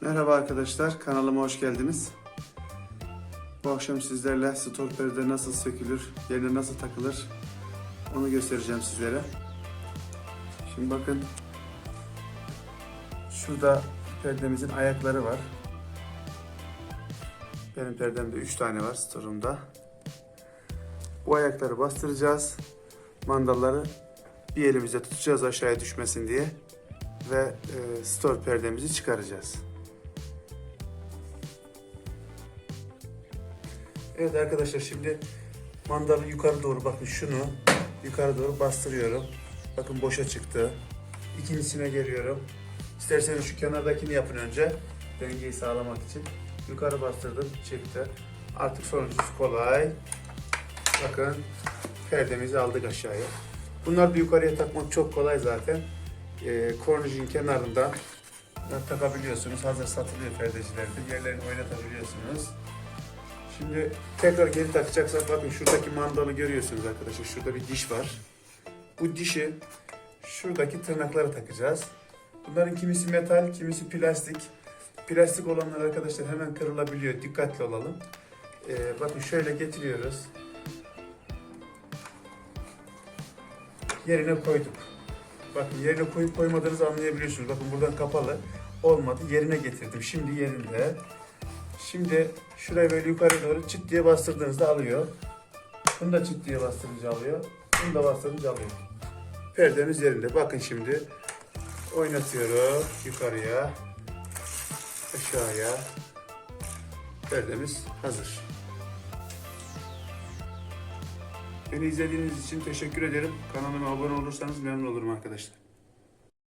Merhaba arkadaşlar, kanalıma hoş geldiniz. Bu akşam sizlerle stor perde nasıl sökülür, yerine nasıl takılır onu göstereceğim sizlere. Şimdi bakın, şurada perdemizin ayakları var. Benim perdemde 3 tane var storumda. Bu ayakları bastıracağız. Mandalları bir elimizde tutacağız aşağıya düşmesin diye ve e, store perdemizi çıkaracağız. Evet arkadaşlar şimdi mandalı yukarı doğru bakın şunu yukarı doğru bastırıyorum. Bakın boşa çıktı. İkincisine geliyorum. İsterseniz şu kenardakini yapın önce. Dengeyi sağlamak için. Yukarı bastırdım çıktı. Artık sonuncusu kolay. Bakın perdemizi aldık aşağıya. Bunları da yukarıya takmak çok kolay zaten. Ee, kornişin kenarından takabiliyorsunuz. Hazır satılıyor perdecilerde. Yerlerini oynatabiliyorsunuz. Şimdi tekrar geri takacaksak bakın şuradaki mandalı görüyorsunuz arkadaşlar. Şurada bir diş var. Bu dişi şuradaki tırnaklara takacağız. Bunların kimisi metal, kimisi plastik. Plastik olanlar arkadaşlar hemen kırılabiliyor. Dikkatli olalım. Ee, bakın şöyle getiriyoruz. Yerine koyduk. Bakın yerine koyup koymadığınızı anlayabiliyorsunuz. Bakın buradan kapalı. Olmadı. Yerine getirdim. Şimdi yerinde. Şimdi şuraya böyle yukarı doğru çıt diye bastırdığınızda alıyor. Bunu da çıt diye bastırınca alıyor. Bunu da bastırınca alıyor. Perdemiz yerinde. Bakın şimdi oynatıyorum yukarıya, aşağıya. Perdemiz hazır. Beni izlediğiniz için teşekkür ederim. Kanalıma abone olursanız memnun olurum arkadaşlar.